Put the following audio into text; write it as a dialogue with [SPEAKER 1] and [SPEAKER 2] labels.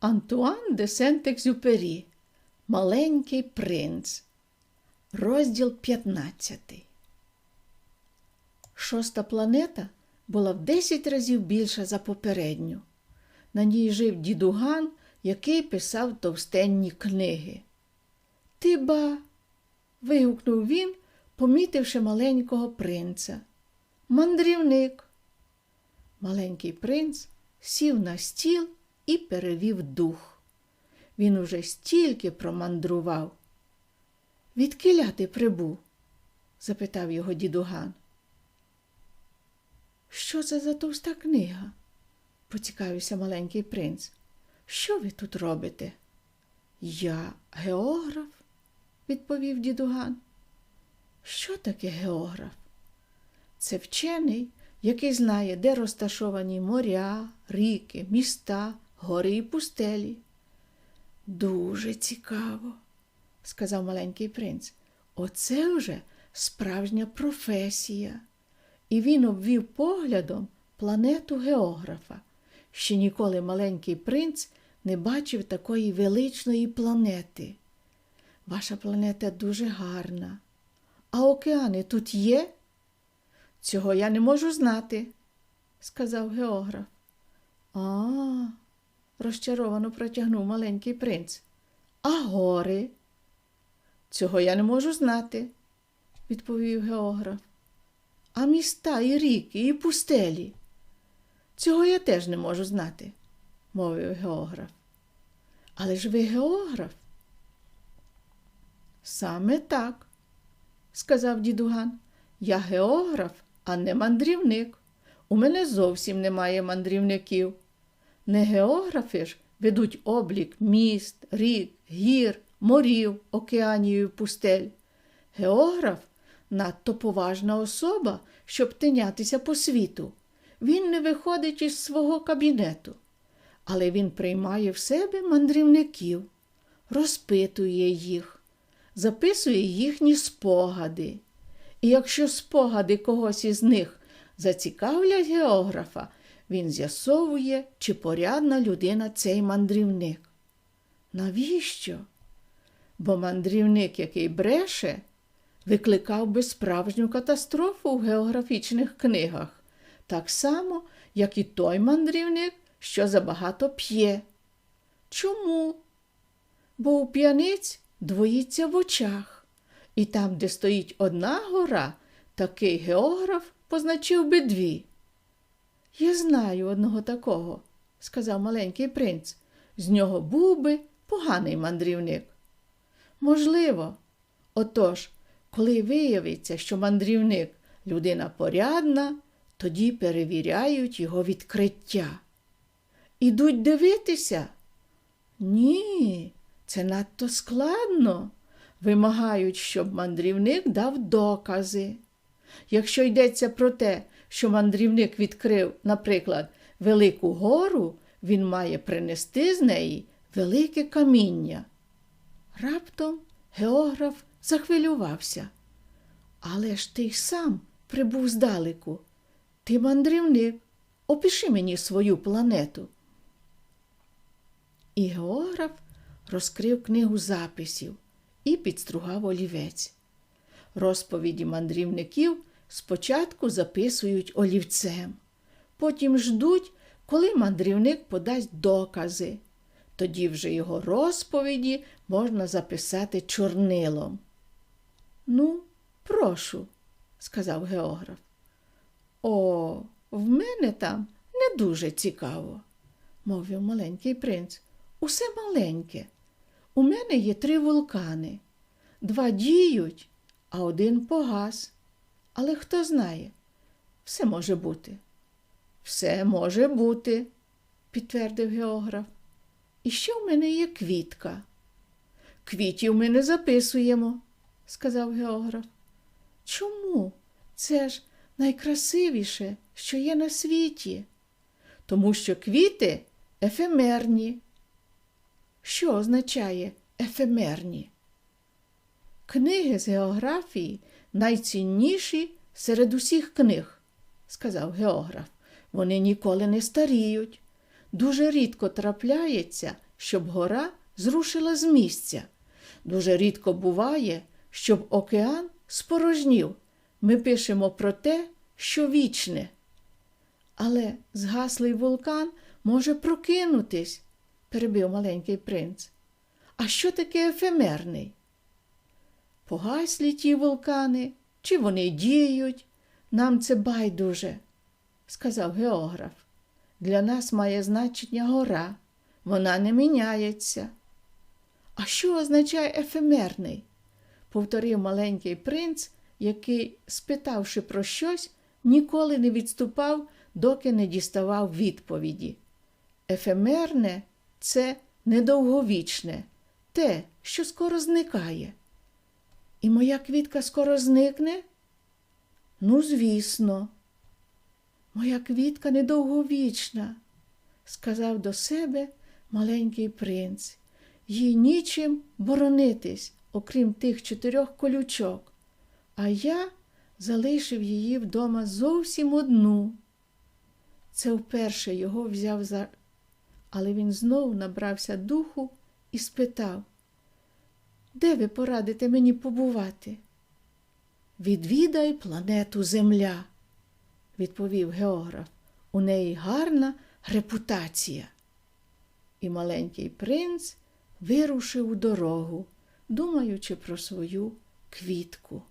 [SPEAKER 1] Антуан де Сент-Екзюпері Маленький принц. Розділ 15. Шоста планета була в 10 разів більша за попередню. На ній жив дідуган, який писав товстенні книги. Ти ба. вигукнув він, помітивши маленького принца. Мандрівник. Маленький принц сів на стіл і перевів дух. Він уже стільки промандрував. Відкиля ти прибув? запитав його дідуган. Що це за товста книга? поцікавився маленький принц. Що ви тут робите? Я географ, відповів дідуган. Що таке географ? Це вчений, який знає, де розташовані моря, ріки, міста, гори і пустелі. Дуже цікаво, сказав маленький принц. Оце вже справжня професія. І він обвів поглядом планету географа. Ще ніколи маленький принц не бачив такої величної планети. Ваша планета дуже гарна. А океани тут є? Цього я не можу знати, сказав географ. А, розчаровано протягнув маленький принц. А гори? Цього я не можу знати, відповів географ. А міста і ріки, і пустелі. Цього я теж не можу знати, мовив географ. Але ж ви географ? Саме так, сказав дідуган. Я географ, а не мандрівник. У мене зовсім немає мандрівників. Не географи ж ведуть облік міст, рік, гір, морів, океанів і пустель. Географ надто поважна особа, щоб тинятися по світу. Він не виходить із свого кабінету, але він приймає в себе мандрівників, розпитує їх, записує їхні спогади. І якщо спогади когось із них зацікавлять географа, він з'ясовує, чи порядна людина цей мандрівник. Навіщо? Бо мандрівник, який бреше, викликав би справжню катастрофу в географічних книгах, так само, як і той мандрівник, що забагато п'є. Чому? Бо у п'яниць двоїться в очах, і там, де стоїть одна гора, такий географ позначив би дві. Я знаю одного такого, сказав маленький принц. З нього був би поганий мандрівник. Можливо, отож, коли виявиться, що мандрівник людина порядна, тоді перевіряють його відкриття. Ідуть дивитися? Ні, це надто складно. Вимагають, щоб мандрівник дав докази. Якщо йдеться про те, що мандрівник відкрив, наприклад, велику гору, він має принести з неї велике каміння. Раптом географ захвилювався. Але ж ти й сам прибув здалеку. Ти мандрівник, опиши мені свою планету. І географ розкрив книгу записів і підстругав олівець. Розповіді мандрівників спочатку записують олівцем, потім ждуть, коли мандрівник подасть докази. Тоді вже його розповіді можна записати чорнилом. Ну, прошу, сказав географ. О, в мене там не дуже цікаво, мовив маленький принц. Усе маленьке. У мене є три вулкани. Два діють, а один погас. Але хто знає, все може бути. Все може бути, підтвердив географ. І ще в мене є квітка. Квітів ми не записуємо, сказав географ. Чому? Це ж найкрасивіше, що є на світі, тому що квіти ефемерні. Що означає ефемерні? Книги з географії найцінніші серед усіх книг, сказав географ. Вони ніколи не старіють. Дуже рідко трапляється, щоб гора зрушила з місця. Дуже рідко буває, щоб океан спорожнів. Ми пишемо про те, що вічне. Але згаслий вулкан може прокинутись, перебив маленький принц. А що таке ефемерний? Погаслі ті вулкани, чи вони діють? Нам це байдуже, сказав географ. Для нас має значення гора, вона не міняється. А що означає ефемерний? повторив маленький принц, який, спитавши про щось, ніколи не відступав, доки не діставав відповіді. Ефемерне це недовговічне, те, що скоро зникає. І моя квітка скоро зникне? Ну, звісно. Моя квітка недовговічна, сказав до себе маленький принц. Їй нічим боронитись, окрім тих чотирьох колючок, а я залишив її вдома зовсім одну. Це вперше його взяв за. Але він знову набрався духу і спитав, де ви порадите мені побувати? Відвідай планету Земля, відповів географ. У неї гарна репутація. І маленький принц вирушив у дорогу, думаючи про свою квітку.